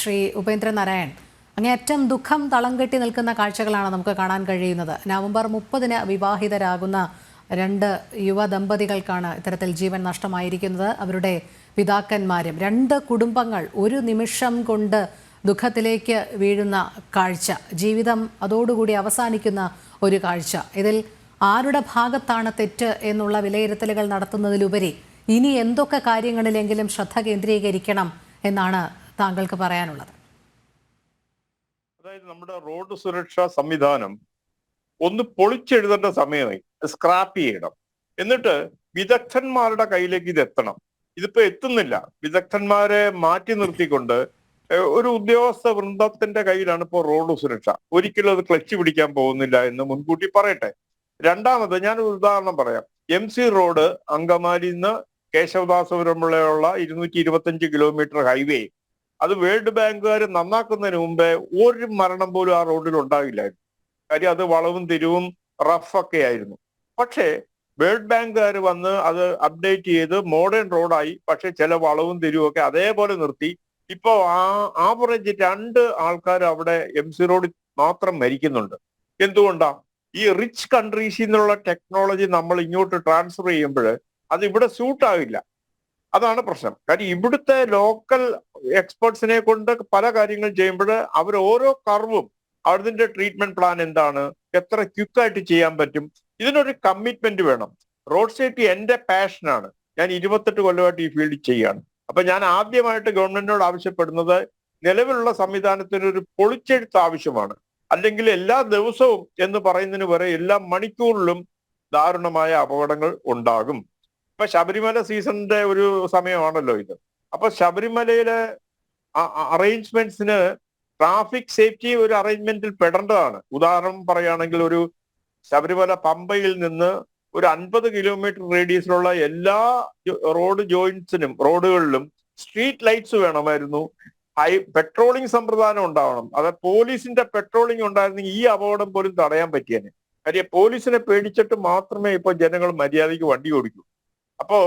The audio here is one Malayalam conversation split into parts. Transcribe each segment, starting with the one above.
ശ്രീ ഉപേന്ദ്രനാരായൺ. അങ്ങേയറ്റം ദുഃഖം തളം കെട്ടി നിൽക്കുന്ന കാഴ്ചകളാണ് നമുക്ക് കാണാൻ കഴിയുന്നത്. നവംബർ മുപ്പതിന് വിവാഹിതരാകുന്ന രണ്ട് യുവ ദമ്പതികൾക്കാണ് ഇത്തരത്തിൽ ജീവൻ നഷ്ടമായിരിക്കുന്നത്. അവരുടെ പിതാക്കന്മാരും രണ്ട് കുടുംബങ്ങൾ ഒരു നിമിഷം കൊണ്ട് ദുഃഖത്തിലേക്ക് വീഴുന്ന കാഴ്ച. ജീവിതം അതോടുകൂടി അവസാനിക്കുന്ന ഒരു കാഴ്ച. ഇതിൽ ആരുടെ ഭാഗത്താണ് തെറ്റ് എന്നുള്ള വിലയിരുത്തലുകൾ നടത്തുന്നതിലുപരി ഇനി എന്തൊക്കെ കാര്യങ്ങളിലെങ്കിലും ശ്രദ്ധ കേന്ദ്രീകരിക്കണം എന്നാണ് താങ്കൾക്ക് പറയാനുള്ളത്. അതായത് നമ്മുടെ റോഡ് സുരക്ഷാ സംവിധാനം ഒന്ന് പൊളിച്ചെഴുതേണ്ട സമയമായി സ്ക്രാപ്പ് ചെയ്യണം. എന്നിട്ട് വിദഗ്ധന്മാരുടെ കയ്യിലേക്ക് ഇത് എത്തണം. ഇതിപ്പോ എത്തുന്നില്ല. വിദഗ്ധന്മാരെ മാറ്റി നിർത്തിക്കൊണ്ട് ഒരു ഉദ്യോഗസ്ഥ വൃന്ദത്തിന്റെ കയ്യിലാണ് ഇപ്പോൾ റോഡ് സുരക്ഷ. ഒരിക്കലും അത് ക്ലച്ച് പിടിക്കാൻ പോകുന്നില്ല എന്ന് മുൻകൂട്ടി പറയട്ടെ. രണ്ടാമത് ഞാൻ ഒരു ഉദാഹരണം പറയാം. എം സി റോഡ് അങ്കമാലിന്ന് കേശവദാസപുരമുള്ള ഇരുന്നൂറ്റി ഇരുപത്തഞ്ച് കിലോമീറ്റർ ഹൈവേ അത് വേൾഡ് ബാങ്കുകാർ നന്നാക്കുന്നതിന് മുമ്പേ ഒരു മരണം പോലും ആ റോഡിൽ ഉണ്ടാകില്ലായിരുന്നു കാര്യം അത് വളവും തിരിവും റഫൊക്കെ ആയിരുന്നു. പക്ഷേ വേൾഡ് ബാങ്കുകാർ വന്ന് അത് അപ്ഡേറ്റ് ചെയ്ത് മോഡേൺ റോഡായി പക്ഷെ ചില വളവും തിരിവും ഒക്കെ അതേപോലെ നിർത്തി. ഇപ്പോ ആ ആവറേജ് രണ്ട് ആൾക്കാർ അവിടെ എം സി റോഡിൽ മാത്രം മരിക്കുന്നുണ്ട്. എന്തുകൊണ്ടാ? ഈ റിച്ച് കൺട്രീസിൽ നിന്നുള്ള ടെക്നോളജി നമ്മൾ ഇങ്ങോട്ട് ട്രാൻസ്ഫർ ചെയ്യുമ്പോൾ അത് ഇവിടെ സ്യൂട്ട് ആവില്ല. അതാണ് പ്രശ്നം. കാര്യം ഇവിടുത്തെ ലോക്കൽ എക്സ്പേർട്സിനെ കൊണ്ട് പല കാര്യങ്ങൾ ചെയ്യുമ്പോൾ അവർ ഓരോ കർവും അതിന്റെ ട്രീറ്റ്മെന്റ് പ്ലാൻ എന്താണ് എത്ര ക്വിക്കായിട്ട് ചെയ്യാൻ പറ്റും ഇതിനൊരു കമ്മിറ്റ്മെന്റ് വേണം. റോഡ് സേഫ്റ്റി എന്റെ പാഷനാണ് ഞാൻ ഇരുപത്തെട്ട് കൊല്ലമായിട്ട് ഈ ഫീൽഡിൽ ചെയ്യാണ് അപ്പൊ ഞാൻ ആദ്യമായിട്ട് ഗവൺമെന്റിനോട് ആവശ്യപ്പെടുന്നത് നിലവിലുള്ള സംവിധാനത്തിന് ഒരു പൊളിച്ചെഴുത്ത് ആവശ്യമാണ്. അല്ലെങ്കിൽ എല്ലാ ദിവസവും എന്ന് പറയുന്നതിന് വരെ എല്ലാ മണിക്കൂറിലും ദാരുണമായ അപകടങ്ങൾ ഉണ്ടാകും. ഇപ്പൊ ശബരിമല സീസണിന്റെ ഒരു സമയമാണല്ലോ ഇത്. അപ്പൊ ശബരിമലയിലെ അറേഞ്ച്മെന്റ്സിന് ട്രാഫിക് സേഫ്റ്റി ഒരു അറേഞ്ച്മെന്റിൽ പെടേണ്ടതാണ്. ഉദാഹരണം പറയുകയാണെങ്കിൽ ഒരു ശബരിമല പമ്പയിൽ നിന്ന് ഒരു അൻപത് കിലോമീറ്റർ റേഡിയസിലുള്ള എല്ലാ റോഡ് ജോയിന്റ്സിനും റോഡുകളിലും സ്ട്രീറ്റ് ലൈറ്റ്സ് വേണമായിരുന്നു. ഹൈ പെട്രോളിംഗ് സമ്പ്രദായം ഉണ്ടാവണം. അത് പോലീസിന്റെ പെട്രോളിംഗ് ഉണ്ടായിരുന്നെങ്കിൽ ഈ അപകടം പോലും തടയാൻ പറ്റിയേനെ. കാര്യം പോലീസിനെ പേടിച്ചിട്ട് മാത്രമേ ഇപ്പൊ ജനങ്ങൾ മര്യാദയ്ക്ക് വണ്ടി ഓടിക്കൂ. അപ്പോ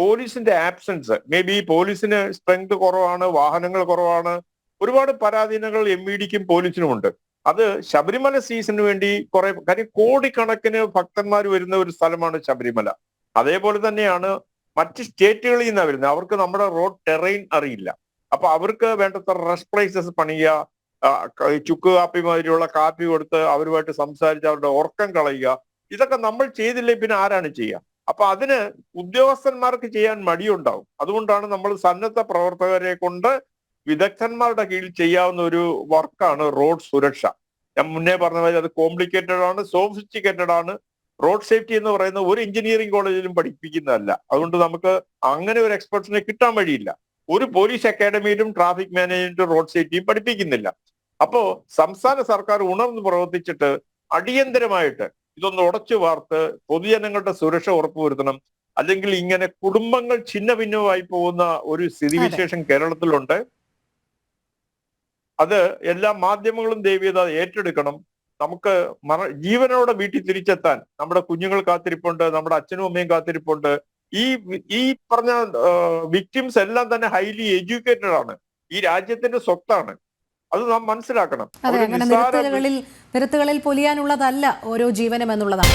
പോലീസിന്റെ ആബ്സെൻസ്. മേ ബി പോലീസിന് സ്ട്രെങ്ത് കുറവാണ് വാഹനങ്ങൾ കുറവാണ്. ഒരുപാട് പരാധീനങ്ങൾ എം ഇ ഡിക്കും പോലീസിനും ഉണ്ട്. അത് ശബരിമല സീസണിന് വേണ്ടി കുറെ കാര്യം കോടിക്കണക്കിന് ഭക്തന്മാർ വരുന്ന ഒരു സ്ഥലമാണ് ശബരിമല. അതേപോലെ തന്നെയാണ് മറ്റ് സ്റ്റേറ്റുകളിൽ നിന്നാണ് വരുന്നത്. അവർക്ക് നമ്മുടെ റോഡ് ടെറൈൻ അറിയില്ല. അപ്പൊ അവർക്ക് വേണ്ടത്ര റെസ്റ്റ് പ്ലേസസ് പണിയുക ചുക്ക് കാപ്പി മാതിരിയുള്ള കാപ്പി കൊടുത്ത് അവരുമായിട്ട് സംസാരിച്ച് അവരുടെ ഉറക്കം കളയുക. ഇതൊക്കെ നമ്മൾ ചെയ്തില്ലേ പിന്നെ ആരാണ് ചെയ്യുക? അപ്പൊ അതിന് ഉദ്യോഗസ്ഥന്മാർക്ക് ചെയ്യാൻ മടിയുണ്ടാവും. അതുകൊണ്ടാണ് നമ്മൾ സന്നദ്ധ പ്രവർത്തകരെ കൊണ്ട് വിദഗ്ധന്മാരുടെ കീഴിൽ ചെയ്യാവുന്ന ഒരു വർക്കാണ് റോഡ് സുരക്ഷ. ഞാൻ മുന്നേ പറഞ്ഞ പോലെ അത് കോംപ്ലിക്കേറ്റഡ് ആണ് സോഫിസ്റ്റിക്കേറ്റഡ് ആണ്. റോഡ് സേഫ്റ്റി എന്ന് പറയുന്ന ഒരു എഞ്ചിനീയറിംഗ് കോളേജിലും പഠിപ്പിക്കുന്നതല്ല. അതുകൊണ്ട് നമുക്ക് അങ്ങനെ ഒരു എക്സ്പെർട്സിനെ കിട്ടാൻ വഴിയില്ല. ഒരു പോലീസ് അക്കാഡമിയിലും ട്രാഫിക് മാനേജ്മെന്റും റോഡ് സേഫ്റ്റിയും പഠിപ്പിക്കുന്നില്ല. അപ്പോ സംസ്ഥാന സർക്കാർ ഉണർന്ന് പ്രവർത്തിച്ചിട്ട് അടിയന്തരമായിട്ട് ഇതൊന്ന് ഉടച്ചു വാർത്ത് പൊതുജനങ്ങളുടെ സുരക്ഷ ഉറപ്പുവരുത്തണം. അല്ലെങ്കിൽ ഇങ്ങനെ കുടുംബങ്ങൾ ഛിന്ന ഭിന്നമായി പോകുന്ന ഒരു സ്ഥിതിവിശേഷം കേരളത്തിലുണ്ട്. അത് എല്ലാ മാധ്യമങ്ങളും ദൈവീയത ഏറ്റെടുക്കണം. നമുക്ക് മറ ജീവനോടെ വീട്ടിൽ തിരിച്ചെത്താൻ നമ്മുടെ കുഞ്ഞുങ്ങൾ കാത്തിരിപ്പുണ്ട് നമ്മുടെ അച്ഛനും അമ്മയും കാത്തിരിപ്പുണ്ട്. ഈ ഈ പറഞ്ഞ വിക്ടിംസ് എല്ലാം തന്നെ ഹൈലി എഡ്യൂക്കേറ്റഡ് ആണ്. ഈ രാജ്യത്തിന്റെ സ്വത്താണ്. അത് നാം മനസ്സിലാക്കണം. നിരത്തുകളിൽ നിരത്തുകളിൽ പൊലിയാനുള്ളതല്ല ഓരോ ജീവനം എന്നുള്ളതാണ്.